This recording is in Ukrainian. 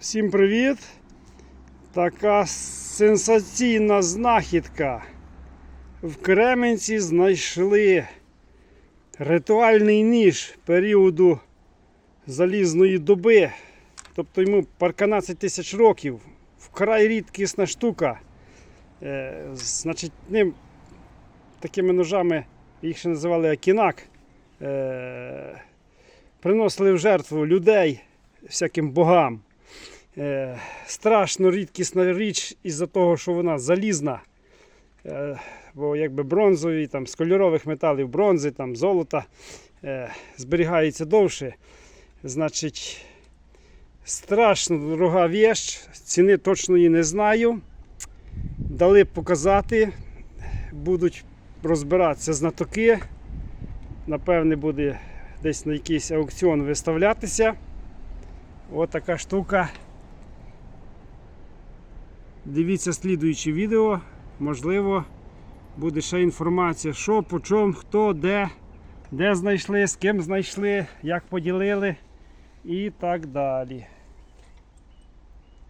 Всім привіт! Така сенсаційна знахідка. В Кременці знайшли ритуальний ніж періоду залізної доби. Тобто йому парканадцять тисяч років. Вкрай рідкісна штука. Е, значить, ним такими ножами їх ще називали акінак. Е, приносили в жертву людей всяким богам. Е, страшно рідкісна річ із-за того, що вона залізна. Е, бо якби бронзові, там, з кольорових металів бронзи, там, золота е, зберігається довше. Значить, страшно дорога віч, ціни точної не знаю. Дали показати, будуть розбиратися знатоки. Напевне, буде десь на якийсь аукціон виставлятися. Ось така штука. Дивіться слідуючі відео. Можливо, буде ще інформація, що, по чому, хто, де, де знайшли, з ким знайшли, як поділили і так далі.